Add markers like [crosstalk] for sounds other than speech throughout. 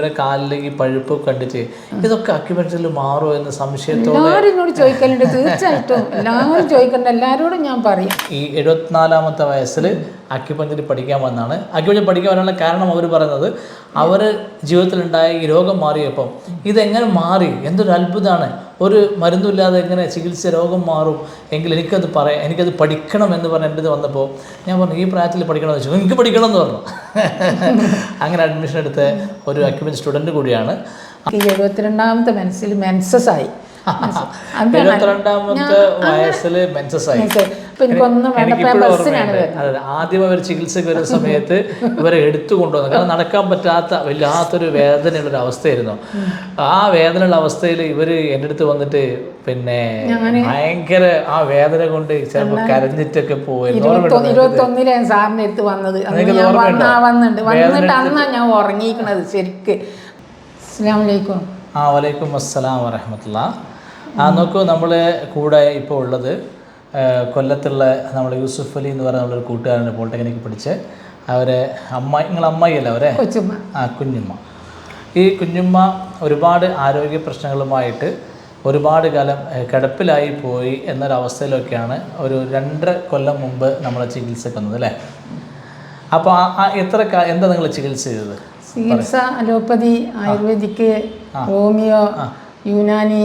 ഇവരെ കാലിലേക്ക് പഴുപ്പ് കണ്ടിട്ട് ഇതൊക്കെ അക്യുമെന്റിൽ മാറുമോ എന്ന സംശയത്തോടെ എല്ലാവരും എന്നോട് ചോദിക്കലുണ്ട്. തീർച്ചയായിട്ടും. എല്ലാവരും ചോദിക്കണ്ട. എല്ലാവരോടും ഞാൻ പറയും. ഈ എഴുപത്തിനാലാമത്തെ വയസ്സിൽ അക്യുപഞ്ചറി പഠിക്കാൻ വന്നാണ്. അക്യുപഞ്ചർ പഠിക്കാൻ വരാനുള്ള കാരണം അവർ പറയുന്നത് അവർ ജീവിതത്തിലുണ്ടായ ഈ രോഗം മാറിയപ്പം ഇതെങ്ങനെ മാറി? എന്തൊരു അത്ഭുതമാണ് ഒരു മരുന്നില്ലാതെ എങ്ങനെ ചികിത്സ രോഗം മാറും? എങ്കിൽ എനിക്കത് പറയാം എനിക്കത് പഠിക്കണം എന്ന് പറഞ്ഞ് എന്റെ ഇത് വന്നപ്പോൾ ഞാൻ പറഞ്ഞു ഈ പ്രായത്തിൽ പഠിക്കണം എന്ന് വെച്ചു എനിക്ക് പഠിക്കണം എന്ന് പറഞ്ഞു. [laughs] അങ്ങനെ അഡ്മിഷൻ എടുത്ത ഒരു അക്യുപഞ്ചർ സ്റ്റുഡന്റ് കൂടിയാണ്. എഴുപത്തിരണ്ടാമത്തെ മനസ്സിൽ മെൻസസ് ആയി. [laughs] എഴുപത്തിരണ്ടാമത്തെ വയസ്സിൽ മെൻസസ് ആയി. അതെ ആദ്യം അവർ ചികിത്സയ്ക്ക് വരുന്ന സമയത്ത് ഇവരെ എടുത്തു കൊണ്ടുവന്നു കാരണം നടക്കാൻ പറ്റാത്ത വല്ലാത്തൊരു വേദനയുള്ള ഒരു അവസ്ഥയായിരുന്നു ആ വേദനയുള്ള അവസ്ഥയിൽ ഇവർ എന്റെ അടുത്ത് വന്നിട്ട് പിന്നെ ഭയങ്കര ആ വേദന കൊണ്ട് ചിലപ്പോൾ കരഞ്ഞിട്ടൊക്കെ ഇരുപത്തൊന്നിലെ ഞാൻ സാറിന്റെ അടുത്ത് വന്നത്. വന്നിട്ട് അന്നാ ഞാൻ ഉറങ്ങിക്കണത് ശരിക്ക്. അസ്സാം വലൈക്കും ആ വലൈക്കും അസ്സലാം വരഹമത്തുള്ള ആ നോക്കൂ നമ്മളെ കൂടെ ഇപ്പോൾ ഉള്ളത് കൊല്ലത്തുള്ള നമ്മൾ യൂസുഫ് അലി എന്ന് പറയുന്ന ഒരു കൂട്ടുകാരന്റെ പോളിടെക്നിക്ക് പഠിച്ച് അവരെ അമ്മായി നിങ്ങൾ അമ്മായിയല്ല അവരെ ആ കുഞ്ഞുമ്മ. ഈ കുഞ്ഞുമ്മ ഒരുപാട് ആരോഗ്യ പ്രശ്നങ്ങളുമായിട്ട് ഒരുപാട് കാലം കിടപ്പിലായി പോയി എന്നൊരവസ്ഥയിലൊക്കെയാണ് ഒരു രണ്ടര കൊല്ലം മുമ്പ് നമ്മൾ ചികിത്സിക്കുന്നത് അല്ലേ? അപ്പോൾ ആ എത്ര എന്താ നിങ്ങൾ ചികിത്സ ചെയ്തത്? ചികിത്സ അലോപ്പതി ആയുർവേദിക് ഹോമിയോ യുനാനി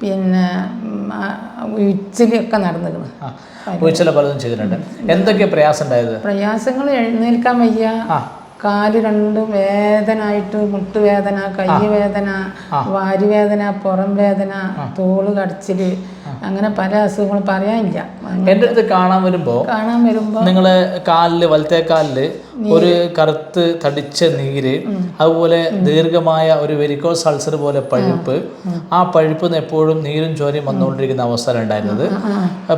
പിന്നെ ഉച്ചിലി ഒക്കെ നടന്നിരുന്നു. ഉച്ചില പലതും ചെയ്തിട്ടുണ്ട്. എന്തൊക്കെ പ്രയാസം ഉണ്ടായത് പ്രയാസങ്ങൾ എഴുന്നേൽക്കാൻ വയ്യ. കാൽ രണ്ടും വേദനായിട്ട് മുട്ടുവേദന കൈ വേദന വാരിവേദന പുറം വേദന തോൾ കടച്ചിൽ അങ്ങനെ പല അസുഖങ്ങളും പറയാനില്ല. എന്റെ അടുത്ത് കാണാൻ വരുമ്പോൾ കാണാൻ വരുമ്പോൾ നിങ്ങൾ കാലിൽ വലത്തെ കാലിൽ ഒരു കറുത്ത് തടിച്ച നീര് അതുപോലെ ദീർഘമായ ഒരു വെരിക്കോസ് അൾസർ പോലെ പഴുപ്പ്. ആ പഴുപ്പ് എപ്പോഴും നീരും ചോരയും വന്നുകൊണ്ടിരിക്കുന്ന അവസ്ഥ ഉണ്ടായിരുന്നത്.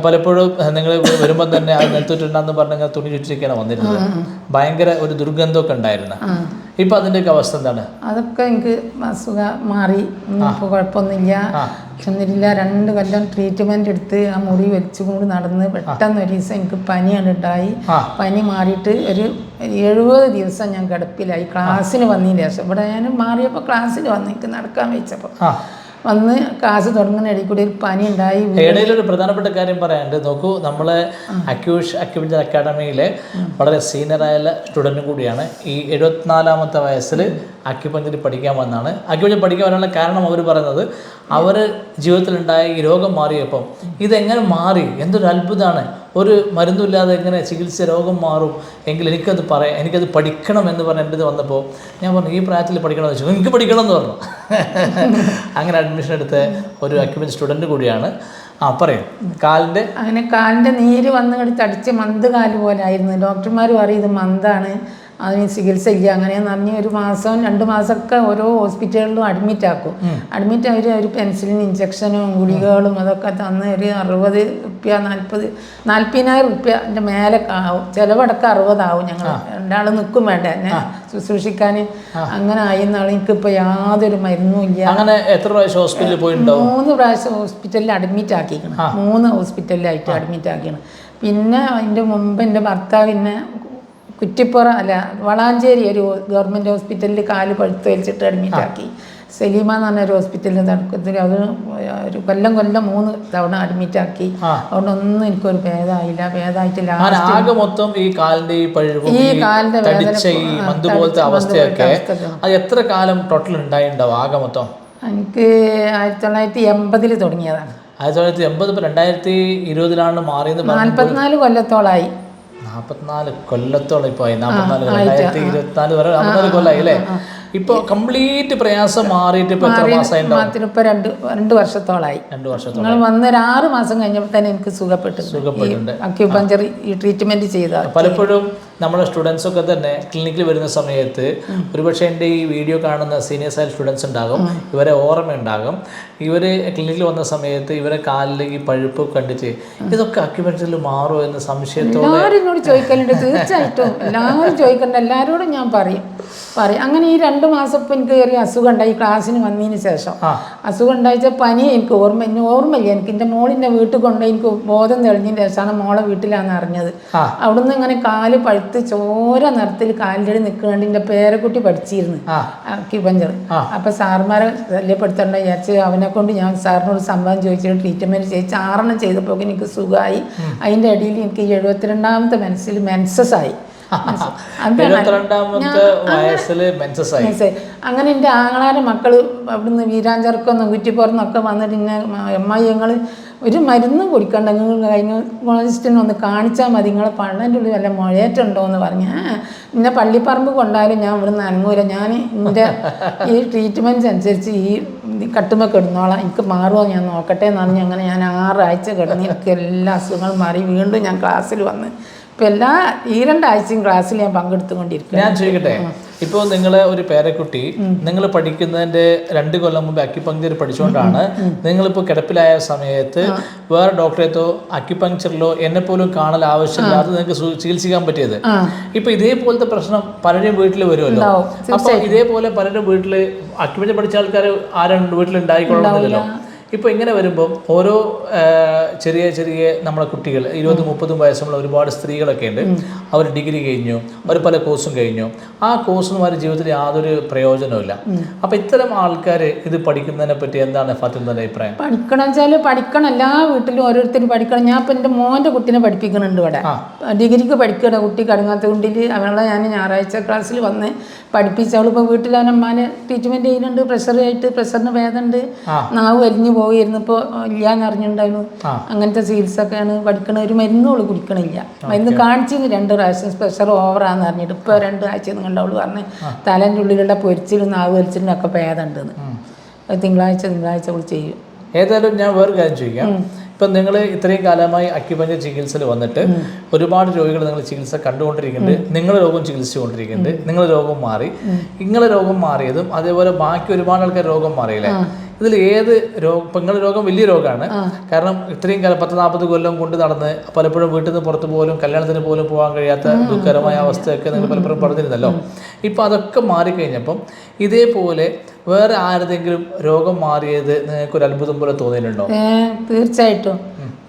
പലപ്പോഴും നിങ്ങൾ വരുമ്പോൾ തന്നെ അത് നിലത്തിട്ടുണ്ടെന്ന് പറഞ്ഞാൽ തുണി ചുറ്റിരിക്കാണ് വന്നിരുന്നത്. ഭയങ്കര ഒരു ദുർഗന്ധമൊക്കെ ഉണ്ടായിരുന്നു. ഇപ്പൊ അതിന്റെയൊക്കെ അവസ്ഥ എന്താണ്? അതൊക്കെ എനിക്ക് അസുഖം മാറി. ഇപ്പോൾ കുഴപ്പമൊന്നുമില്ല. ചെന്നിട്ടില്ല രണ്ട് കൊല്ലം ട്രീറ്റ്മെന്റ് എടുത്ത് ആ മുറി വെച്ചുകൊണ്ട് നടന്ന് പെട്ടെന്ന് ഒരു ദിവസം എനിക്ക് പനിയാണ് ഉണ്ടായി പനി മാറിയിട്ട് ഒരു എഴുപത് ദിവസം ഞാൻ കിടപ്പിലായി. ക്ലാസ്സിന് വന്നില്ല ശേഷം. ഇവിടെ ഞാൻ മാറിയപ്പോൾ ക്ലാസ്സിന് വന്ന് എനിക്ക് നടക്കാൻ വെച്ചപ്പോൾ ആ. വന്ന് ക്ലാസ് തുടങ്ങുന്ന ഇടയിൽ കൂടി ഒരു പനി ഉണ്ടായി ഇടയിൽ ഒരു പ്രധാനപ്പെട്ട കാര്യം പറയാനുണ്ട്. നോക്കൂ നമ്മളെ അക്യൂഷ് അക്യൂബിന്റെ അക്കാഡമിയിലെ വളരെ സീനിയറായ സ്റ്റുഡന്റും കൂടിയാണ്. ഈ എഴുപത്തിനാലാമത്തെ വയസ്സിൽ അക്യുപഞ്ചർ പഠിക്കാൻ വന്നാണ്. അക്യുപഞ്ചർ പഠിക്കാൻ വരാനുള്ള കാരണം അവർ പറയുന്നത് അവർ ജീവിതത്തിലുണ്ടായ ഈ രോഗം മാറിയപ്പം ഇതെങ്ങനെ മാറി? എന്തൊരു അത്ഭുതമാണ്. ഒരു മരുന്നില്ലാതെ എങ്ങനെ ചികിത്സ രോഗം മാറും എങ്കിൽ എനിക്കത് പറയാം എനിക്കത് പഠിക്കണം എന്ന് പറഞ്ഞ് എന്റെ ഇത് വന്നപ്പോൾ ഞാൻ പറഞ്ഞു ഈ പ്രായത്തിൽ പഠിക്കണം എന്ന് വെച്ചു എനിക്ക് പഠിക്കണം എന്ന് പറഞ്ഞു. [laughs] അങ്ങനെ അഡ്മിഷൻ എടുത്ത ഒരു അക്യുമെൻ സ്റ്റുഡന്റ് കൂടിയാണ്. ആ പറയും. കാലിന്റെ? അങ്ങനെ കാലിന്റെ നീര് വന്ന് കടിച്ച് അടിച്ച് മന്ത് കാൽ പോലെ ആയിരുന്നു. ഡോക്ടർമാർ പറയും ഇത് മന്താണ്. അതിന് ചികിത്സ ഇല്ല. അങ്ങനെയെന്ന് പറഞ്ഞ് ഒരു മാസം രണ്ട് മാസമൊക്കെ ഓരോ ഹോസ്പിറ്റലുകളിലും അഡ്മിറ്റ് ആക്കും. അഡ്മിറ്റ് ആയി ഒരു പെൻസിലിന് ഇഞ്ചക്ഷനും ഗുളികകളും അതൊക്കെ തന്ന് ഒരു അറുപത് റുപ്യ നാൽപ്പത് നാൽപ്പതിനായിരം റുപ്യ എന്റെ മേലെ ആവും ചിലവടക്കം അറുപതാവും ഞങ്ങൾ രണ്ടാൾ നിൽക്കും വേണ്ട എന്നെ ശുശ്രൂഷിക്കാൻ അങ്ങനെ ആയിരുന്നാൾ എനിക്കിപ്പോൾ യാതൊരു മരുന്നും ഇല്ല. അങ്ങനെ എത്ര പ്രാവശ്യം ഹോസ്പിറ്റലിൽ പോയിട്ടുണ്ടാവും മൂന്ന് പ്രാവശ്യം ഹോസ്പിറ്റലിൽ അഡ്മിറ്റ് ആക്കിക്കണം. മൂന്ന് ഹോസ്പിറ്റലിലായിട്ട് അഡ്മിറ്റ് ആക്കിയാണ് പിന്നെ അതിന്റെ മുമ്പ് എന്റെ ഭർത്താവിനെ കുറ്റിപ്പുറ അല്ല വളാഞ്ചേരി ഒരു ഗവൺമെന്റ് ഹോസ്പിറ്റലിൽ കാൽ പഴുത്ത് വലിച്ചിട്ട് അഡ്മിറ്റാക്കി സലീമ എന്ന് പറഞ്ഞ ഒരു ഹോസ്പിറ്റലിൽ നടക്കത്തിൽ അത് ഒരു കൊല്ലം കൊല്ലം മൂന്ന് തവണ അഡ്മിറ്റ് ആക്കി. അതുകൊണ്ടൊന്നും എനിക്കൊരു ഭേദമായില്ല ഭേദമായിട്ട് അങ്ങനെ ആകെ മൊത്തം ഈ കാലിന്റെ ഈ പഴുവും ഈ കാലിന്റെ വേദന പോലത്തെ അവസ്ഥയൊക്കെ അത് എത്ര കാലം ടോട്ടൽ ഉണ്ടായിട്ടുണ്ടാവും ആകെ മൊത്തം? എനിക്ക് ആയിരത്തി തൊള്ളായിരത്തി എൺപതിൽ തുടങ്ങിയതാണ്. ആയിരത്തി തൊള്ളായിരത്തി എൺപത് ഇപ്പൊ രണ്ടായിരത്തി ഇരുപതിലാണ് മാറിയത് നാൽപ്പത്തിനാല് കൊല്ലത്തോളമായി നാൽപ്പത്തിനാല് കൊല്ലത്തോളം ഇപ്പോൾ ആയി. നാൽപ്പത്തിനാല് രണ്ടായിരത്തി ഇരുപത്തിനാല് വരെ നാൽപ്പത്തിനാല് കൊല്ലമായി അല്ലേ? ഇപ്പോൾ കംപ്ലീറ്റ് പ്രയാസം മാറിയിട്ട് ഇപ്പോൾ എത്ര മാസമായി ഇപ്പോൾ രണ്ട് രണ്ട് വർഷത്തോളമായി രണ്ട് വർഷത്തോളം നിങ്ങൾ വന്ന് ഒരു ആറ് മാസം കഴിഞ്ഞപ്പോൾ തന്നെ എനിക്ക് സുഖപ്പെട്ടു സുഖപ്പെട്ടിട്ടുണ്ട്. അക്യുപഞ്ചർ ഈ ട്രീറ്റ്മെന്റ് ചെയ്ത പലപ്പോഴും നമ്മുടെ സ്റ്റുഡൻസ് ഒക്കെ തന്നെ ക്ലിനിക്കിൽ വരുന്ന സമയത്ത് ഒരുപക്ഷെ എന്റെ ഈ വീഡിയോ കാണുന്ന സീനിയർ ആയ സ്റ്റുഡൻസ് ഉണ്ടാകും. ഇവരെ ഓർമ്മയുണ്ടാകും. ഇവർ ക്ലിനിക്കിൽ വന്ന സമയത്ത് ഇവരെ കാലിലേക്ക് പഴുപ്പ് കണ്ടിട്ട് ഇതൊക്കെ അക്യുപഞ്ചറിൽ മാറുമോ എന്ന സംശയത്തോടെ എല്ലാവരും ചോദിക്കലുണ്ട്. തീർച്ചയായിട്ടും. എല്ലാവരും ചോദിക്കണ്ട. എല്ലാവരോടും ഞാൻ പറയും. പറയും. അങ്ങനെ ഈ രണ്ട് മാസം ഇപ്പം എനിക്ക് കയറി അസുഖം ഉണ്ടായി. ക്ലാസ്സിന് വന്നതിന് ശേഷം. അസുഖം ഉണ്ടായിച്ച പനി എനിക്ക് ഓർമ്മ എന്നെ ഓർമ്മയില്ല. എനിക്ക് എന്റെ മോളിന്റെ വീട്ടിൽ കൊണ്ട് എനിക്ക് ബോധം തെളിഞ്ഞതിന് ശേഷമാണ് മോളെ വീട്ടിലാണ് അറിഞ്ഞത്. അവിടുന്ന് ഇങ്ങനെ കാൽ പഴുത്ത് ചോര നിറത്തിൽ കാലിന്റെ നിൽക്കുന്നുണ്ട്. എന്റെ പേരക്കുട്ടി പഠിച്ചിരുന്നു. അക്യുപഞ്ചർ അപ്പൊ സാർമാരെ ശല്യപ്പെടുത്തണ്ട വിചാരിച്ച് അവനെ കൊണ്ട് ഞാൻ സാറിനോട് സംഭവം ചോദിച്ചിട്ട് ട്രീറ്റ്മെന്റ് ചെയ്ത് ആറെണ്ണം ചെയ്തപ്പോൾ എനിക്ക് സുഖമായി അതിന്റെ ഇടയിൽ എനിക്ക് എഴുപത്തിരണ്ടാമത്തെ മനസ്സിൽ മെൻസസ് ആയി. [laughs] അങ്ങനെ എന്റെ ആങ്ങളാരെ മക്കൾ അവിടുന്ന് വീരാഞ്ചർക്കൊന്നും കുറ്റിപ്പുറന്നൊക്കെ വന്നിട്ട് ഇങ്ങനെ അമ്മായി ഞങ്ങൾ ഒരു മരുന്നും കുടിക്കണ്ട. നിങ്ങൾ ഗൈനോളജിസ്റ്റിനെ ഒന്ന് കാണിച്ചാൽ മതി. നിങ്ങളെ പള്ളന്റെ ഉള്ളിൽ വല്ല മുഴയേറ്റുണ്ടോ എന്ന് പറഞ്ഞ് പിന്നെ എന്നെ പള്ളിപ്പറമ്പ് കൊണ്ടാലും ഞാൻ ഇവിടുന്ന് അനങ്ങൂല. ഞാൻ എന്റെ ഈ ട്രീറ്റ്മെന്റ് അനുസരിച്ച് ഈ കട്ടുമ്പോൾ കിടന്നോളാം. എനിക്ക് മാറുമോ ഞാൻ നോക്കട്ടെ എന്ന് പറഞ്ഞ് അങ്ങനെ ഞാൻ ആറാഴ്ച കിടന്ന് എനിക്ക് എല്ലാ അസുഖങ്ങളും മാറി. വീണ്ടും ഞാൻ ക്ലാസ്സിൽ വന്ന് ഇപ്പം എല്ലാ ഈ രണ്ടാഴ്ചയും ക്ലാസ്സിൽ ഞാൻ പങ്കെടുത്തുകൊണ്ടിരിക്കും ഞാൻ ചോദിക്കട്ടെ? ഇപ്പോൾ നിങ്ങളെ ഒരു പേരക്കുട്ടി നിങ്ങൾ പഠിക്കുന്നതിന്റെ രണ്ട് കൊല്ലം മുമ്പ് അക്യുപങ്ക്ചർ പഠിച്ചുകൊണ്ടാണ് നിങ്ങളിപ്പോൾ കിടപ്പിലായ സമയത്ത് വേറെ ഡോക്ടറേത്തോ അക്യുപങ്ക്ചറിലോ എന്നെ പോലും കാണൽ ആവശ്യമില്ലാതെ നിങ്ങൾക്ക് ചികിത്സിക്കാൻ പറ്റിയത്. ആ. ഇപ്പൊ ഇതേപോലത്തെ പ്രശ്നം പലരും വീട്ടിൽ വരുമല്ലോ. അപ്പൊ ഇതേപോലെ പലരും വീട്ടിൽ അക്യുപഞ്ചർ പഠിച്ച ആൾക്കാർ ആരും വീട്ടിൽ ഉണ്ടായിക്കൊള്ളണമെന്നില്ലല്ലോ ഇപ്പൊ ഇങ്ങനെ വരുമ്പം ഓരോ ചെറിയ ചെറിയ നമ്മളെ കുട്ടികൾ ഇരുപതും മുപ്പതും വയസ്സുള്ള ഒരുപാട് സ്ത്രീകളൊക്കെ ഉണ്ട്. അവർ ഡിഗ്രി കഴിഞ്ഞു അവർ പല കോഴ്സും കഴിഞ്ഞു. ആ കോഴ്സൊന്നും അവരുടെ ജീവിതത്തിൽ യാതൊരു പ്രയോജനവുമില്ല അപ്പൊ ഇത്തരം ആൾക്കാർ ഇത് പഠിക്കുന്നതിനെ പറ്റി എന്താണ് ഫാത്തിമന്റെ അഭിപ്രായം? പഠിക്കണം വെച്ചാൽ പഠിക്കണം. എല്ലാ വീട്ടിലും ഓരോരുത്തരും പഠിക്കണം. ഞാൻ ഇപ്പം എന്റെ മോന്റെ കുട്ടീനെ പഠിപ്പിക്കുന്നുണ്ട് ഇവിടെ. ഡിഗ്രിക്ക് പഠിക്കണ കുട്ടി കടുങ്ങാത്ത കുണ്ടിൽ അവളെ ഞാൻ ഞായറാഴ്ച ക്ലാസ്സിൽ വന്ന് പഠിപ്പിച്ച് അവളിപ്പോൾ വീട്ടിൽ അവനമ്മാനെ ട്രീറ്റ്മെന്റ് ചെയ്യുന്നുണ്ട്. പ്രഷറായിട്ട് പ്രഷറിന് വേദമുണ്ട് നാവ് വലിഞ്ഞു പോയിരുന്നു. ഇപ്പോൾ ഇല്ലാന്ന് അറിഞ്ഞിട്ടുണ്ടായിരുന്നു. അങ്ങനത്തെ ചികിത്സയൊക്കെയാണ് പഠിക്കണ ഒരു മരുന്നുകൾ കുടിക്കണില്ല. മരുന്ന് കാണിച്ചിരുന്നു രണ്ട് പ്രാവശ്യം സ്പെഷ്യൽ ഓവറാന്ന് പറഞ്ഞിട്ട് ഇപ്പോൾ രണ്ടാഴ്ച കണ്ട് അവൾ പറഞ്ഞ് തലേന്റെ ഉള്ളിലുള്ള പൊരിച്ചിലും നാവ് വലിച്ചിലും ഒക്കെ ഭേദമുണ്ടെന്ന് തിങ്കളാഴ്ച തിങ്കളാഴ്ച അവൾ ചെയ്യും. ഏതായാലും ഞാൻ വേറെ കാര്യം ചോദിക്കാം. ഇപ്പം നിങ്ങൾ ഇത്രയും കാലമായി അക്യുപഞ്ചർ ചികിത്സയിൽ വന്നിട്ട് ഒരുപാട് രോഗികൾ നിങ്ങൾ ചികിത്സ കണ്ടുകൊണ്ടിരിക്കുന്നുണ്ട്. നിങ്ങളുടെ രോഗം ചികിത്സിച്ചുകൊണ്ടിരിക്കുന്നുണ്ട് നിങ്ങളുടെ രോഗം മാറി. നിങ്ങളുടെ രോഗം മാറിയതും അതേപോലെ ബാക്കി ഒരുപാട് ആൾക്കാർ രോഗം മാറിയില്ലേ? ഇതിൽ ഏത് രോഗം ഇപ്പം നിങ്ങളുടെ രോഗം വലിയ രോഗമാണ് കാരണം ഇത്രയും കാലം പത്ത് നാൽപ്പത് കൊല്ലം കൊണ്ട് നടന്ന് പലപ്പോഴും വീട്ടിൽ നിന്ന് പുറത്ത് പോലും കല്യാണത്തിന് പോലും പോകാൻ കഴിയാത്ത ദുഃഖകരമായ അവസ്ഥയൊക്കെ നിങ്ങൾ പലപ്പോഴും പറഞ്ഞിരുന്നല്ലോ. ഇപ്പം അതൊക്കെ മാറിക്കഴിഞ്ഞപ്പം ഇതേപോലെ വേറെ ആരുടെങ്കിലും രോഗം മാറിയത് നിങ്ങൾക്ക് ഒരു അത്ഭുതം പോലെ തോന്നിയിട്ടുണ്ടോ? തീർച്ചയായിട്ടും.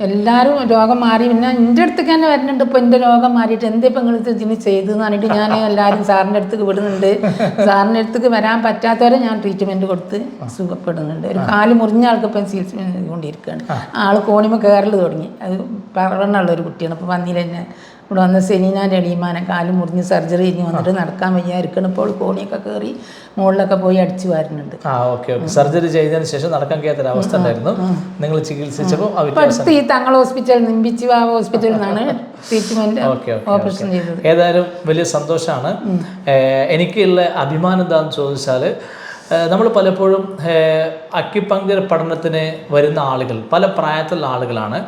എല്ലാവരും രോഗം മാറി. പിന്നെ എന്റെ അടുത്തേക്ക് തന്നെ വരുന്നുണ്ട് ഇപ്പോൾ എന്റെ രോഗം മാറിയിട്ട്. എന്താ ഇപ്പം നിങ്ങൾ ഇതിന് ചെയ്തെന്ന് പറഞ്ഞിട്ട് ഞാൻ എല്ലാവരും സാറിന്റെ അടുത്തേക്ക് വിടുന്നുണ്ട്. സാറിന്റെ അടുത്തേക്ക് വരാൻ പറ്റാത്തവരെ ഞാൻ ട്രീറ്റ്മെന്റ് കൊടുത്ത് സുഖപ്പെടുന്നുണ്ട്. ഒരു കാൽ മുറിഞ്ഞ ആൾക്ക് ഇപ്പം ചികിത്സ കൊണ്ടിരിക്കുകയാണ് ആൾ കോണിമ കയറൽ തുടങ്ങി. അത് പറഞ്ഞുള്ള ഒരു കുട്ടിയാണ്. ഇപ്പോൾ വന്നില്ല ഇവിടെ വന്ന സെനീനാന്റെ എളിയമാനെ കാൽ മുറിഞ്ഞ് സർജറി കഴിഞ്ഞ് വന്നിട്ട് നടക്കാൻ വയ്യ ഇരിക്കണം ഇപ്പോൾ കോണിയൊക്കെ കയറി മുകളിലൊക്കെ പോയി അടിച്ചു വരുന്നുണ്ട്. ആ ഓക്കെ ഓക്കെ. സർജറി ചെയ്തതിന് ശേഷം നടക്കാൻ കഴിയാത്തൊരു അവസ്ഥ ഉണ്ടായിരുന്നു. നിങ്ങൾ ചികിത്സിച്ചപ്പോൾ അടുത്ത് ഈ തങ്ങൾ ഹോസ്പിറ്റൽ നിമ്പിച്ചു ആ ഹോസ്പിറ്റലിൽ നിന്നാണ് [laughs] ട്രീറ്റ്മെന്റ് ഓപ്പറേഷൻ ചെയ്തത്. ഏതായാലും വലിയ സന്തോഷമാണ്. എനിക്കുള്ള അഭിമാനം എന്താണെന്ന് ചോദിച്ചാൽ നമ്മൾ പലപ്പോഴും അക്യുപങ്ക്ചർ പഠനത്തിന് വരുന്ന ആളുകൾ പല പ്രായത്തിലുള്ള ആളുകളാണ്.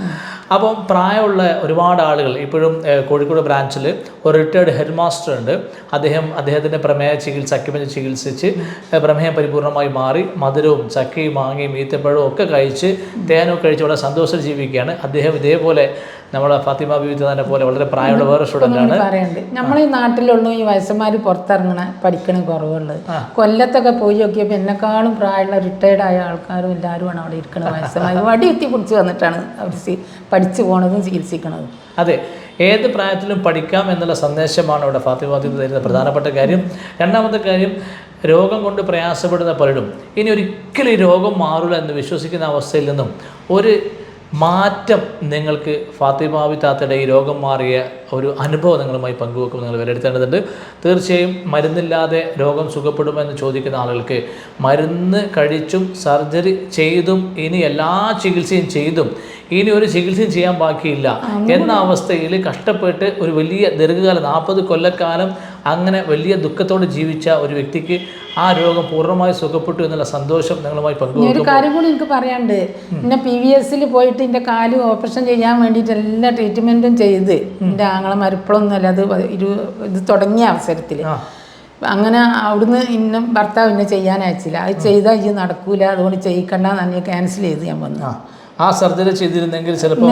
അപ്പം പ്രായമുള്ള ഒരുപാട് ആളുകൾ ഇപ്പോഴും കോഴിക്കോട് ബ്രാഞ്ചിൽ ഒരു റിട്ടയർഡ് ഹെഡ് മാസ്റ്റർ ഉണ്ട്. അദ്ദേഹം അദ്ദേഹത്തിന്റെ പ്രമേയ ചികിത്സ അക്യുമെന്റ് ചികിത്സിച്ച് ഏഹ്, പ്രമേയം പരിപൂർണമായി മാറി മധുരവും ചക്കയും മാങ്ങയും ഈത്തപ്പഴവും ഒക്കെ കഴിച്ച് തേനൊക്കെ കഴിച്ച് വളരെ സന്തോഷം ജീവിക്കുകയാണ്. അദ്ദേഹം ഇതേപോലെ നമ്മളെ ഫാത്തിമ ബീവിത്തന്നെ പോലെ വളരെ പ്രായമുള്ള വേറെ സ്റ്റുഡന്റ് ആണ്. നമ്മളെ ഈ നാട്ടിലുള്ള ഈ വയസ്സന്മാർ പുറത്തിറങ്ങണ പഠിക്കണ കുറവുള്ളത് കൊല്ലത്തൊക്കെ പോയി നോക്കിയപ്പോൾ എന്നെക്കാളും പ്രായമുള്ള റിട്ടയർഡ് ആയ ആൾക്കാരും എല്ലാവരുമാണ് അവിടെ ഇരിക്കുന്നത് വയസ്സന്മാർ വടി എത്തി പിടിച്ച് വന്നിട്ടാണ് അവർ പഠിച്ചു പോണതും ചികിത്സിക്കണതും. അതെ ഏത് പ്രായത്തിലും പഠിക്കാം എന്നുള്ള സന്ദേശമാണ് ഇവിടെ ഫാത്തിമ തീർത്ത് തരുന്ന പ്രധാനപ്പെട്ട കാര്യം. രണ്ടാമത്തെ കാര്യം രോഗം കൊണ്ട് പ്രയാസപ്പെടുന്ന പലരും ഇനി ഒരിക്കലും ഈ രോഗം മാറില്ല എന്ന് വിശ്വസിക്കുന്ന അവസ്ഥയിൽ നിന്നും ഒരു മാറ്റം നിങ്ങൾക്ക് ഫാത്തിമാവി താത്തയുടെ ഈ രോഗം മാറിയ ഒരു അനുഭവം നിങ്ങളുമായി പങ്കുവെക്കും നിങ്ങൾ വിലയിരുത്തേണ്ടതുണ്ട്. തീർച്ചയായും മരുന്നില്ലാതെ രോഗം സുഖപ്പെടുമെന്ന് ചോദിക്കുന്ന ആളുകൾക്ക് മരുന്ന് കഴിച്ചും സർജറി ചെയ്തും ഇനി എല്ലാ ചികിത്സയും ചെയ്തും ഇനി ഒരു ചികിത്സയും ചെയ്യാൻ ബാക്കിയില്ല എന്ന അവസ്ഥയിൽ കഷ്ടപ്പെട്ട് ഒരു വലിയ ദീർഘകാലം നാൽപ്പത് കൊല്ലക്കാലം അങ്ങനെ വലിയ ദുഃഖത്തോടെ ജീവിച്ച ഒരു വ്യക്തിക്ക് ആ രോഗം പൂർണമായി സുഖപ്പെട്ടു എന്നുള്ള സന്തോഷം നിങ്ങളുമായി പങ്കുവെക്കും ഒരു കാര്യം കൂടി എനിക്ക് പറയാണ്ട് പിന്നെ പി വി എസിൽ പോയിട്ട് എന്റെ കാൽ ഓപ്പറേഷൻ ചെയ്യാൻ വേണ്ടിയിട്ട് എല്ലാ ട്രീറ്റ്മെന്റും ചെയ്ത്. എന്റെ ആങ്ങളമാർ ഇപ്പോഴൊന്നുമല്ല അത് ഇരു ഇത് തുടങ്ങിയ അവസരത്തിൽ അങ്ങനെ അവിടുന്ന് ഇന്നും ഭർത്താവ് ഇന്നെ ചെയ്യാൻ അയച്ചില്ല. അത് ചെയ്താൽ ഇത് നടക്കൂല അതുകൊണ്ട് ചെയ്യിക്കണ്ട നന്നെ ക്യാൻസൽ ചെയ്ത് ഞാൻ വന്നു. ആ. സർജറി ചെയ്തിരുന്നെങ്കിൽ ചിലപ്പോൾ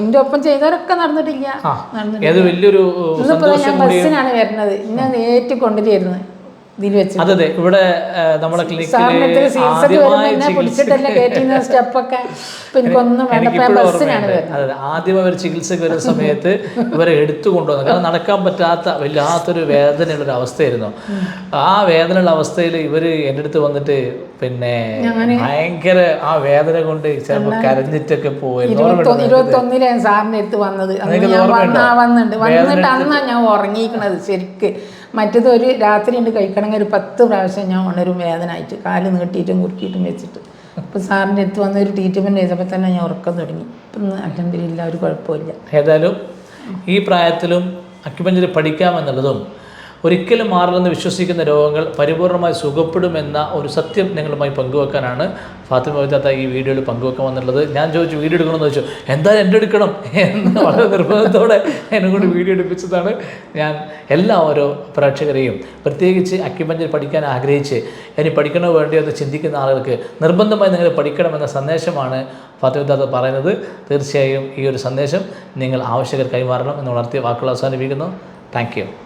എന്റെ ഒപ്പം ചെയ്തവരൊക്കെ നടന്നിട്ടില്ല. ഏത് വലിയൊരു ബസ്സിനാണ് വരുന്നത്. ഇന്നെ ഏറ്റി കൊണ്ടുവരുന്നത് അതെ അതെ. ഇവിടെ നമ്മുടെ ക്ലിനിക്കിൽ ആദ്യം അവർ ചികിത്സക്ക് വരുന്ന സമയത്ത് ഇവരെ എടുത്തു കൊണ്ടുവന്നു. കാരണം നടക്കാൻ പറ്റാത്ത വല്ലാത്തൊരു വേദനയുള്ള ഒരു അവസ്ഥയായിരുന്നു ആ വേദനയുള്ള അവസ്ഥയിൽ ഇവർ എന്റെ അടുത്ത് വന്നിട്ട് പിന്നെ ഭയങ്കര ആ വേദന കൊണ്ട് ചിലപ്പോൾ കരഞ്ഞിട്ടൊക്കെ പോയിരുന്നു വന്നത്. വന്നിട്ട് അന്നാ ഞാൻ ഉറങ്ങിയിരിക്കണത് ശരിക്ക്. മറ്റേത് ഒരു രാത്രി ഉണ്ട് കഴിക്കണമെങ്കിൽ ഒരു പത്ത് പ്രാവശ്യം ഞാൻ ഉണരും വേദന ആയിട്ട് കാൽ നീട്ടിയിട്ടും കുറുക്കിയിട്ടും വെച്ചിട്ട്. അപ്പോൾ സാറിന്റെ അടുത്ത് വന്ന ഒരു ട്രീറ്റ്മെന്റ് ചെയ്തപ്പോൾ തന്നെ ഞാൻ ഉറക്കം തുടങ്ങി. ഇപ്പം അലഹമില്ല ഒരു കുഴപ്പമില്ല ഏതായാലും ഈ പ്രായത്തിലും അക്യുപഞ്ചർ പഠിക്കാമെന്നുള്ളതും ഒരിക്കലും മാറില്ലെന്ന് വിശ്വസിക്കുന്ന രോഗങ്ങൾ പരിപൂർണമായി സുഖപ്പെടുമെന്ന ഒരു സത്യം നിങ്ങളുമായി പങ്കുവെക്കാനാണ് ഫാത്തിമ വിദ്യാത്ത ഈ വീഡിയോയിൽ പങ്കുവെക്കാൻ വന്നുള്ളത് ഞാൻ ചോദിച്ചു വീഡിയോ എടുക്കണമെന്ന്? ചോദിച്ചു എന്തായാലും എന്റെ എടുക്കണം. എന്ന് വളരെ നിർബന്ധത്തോടെ എന്നെ കൊണ്ട് വീഡിയോ എടുപ്പിച്ചതാണ് ഞാൻ എല്ലാ ഓരോ പ്രേക്ഷകരെയും പ്രത്യേകിച്ച് അക്യുപഞ്ചർ പഠിക്കാൻ ആഗ്രഹിച്ച് ഇനി പഠിക്കണോ വേണ്ടിയോ എന്ന് ചിന്തിക്കുന്ന ആളുകൾക്ക് നിർബന്ധമായി നിങ്ങൾ പഠിക്കണമെന്ന സന്ദേശമാണ് ഫാത്തിമ വിദ്യാത്ത പറയുന്നത്. തീർച്ചയായും ഈ ഒരു സന്ദേശം നിങ്ങൾ ആവശ്യകർ കൈമാറണം എന്ന് വളർത്തിയ വാക്കുകൾ അവസാനിപ്പിക്കുന്നു. താങ്ക്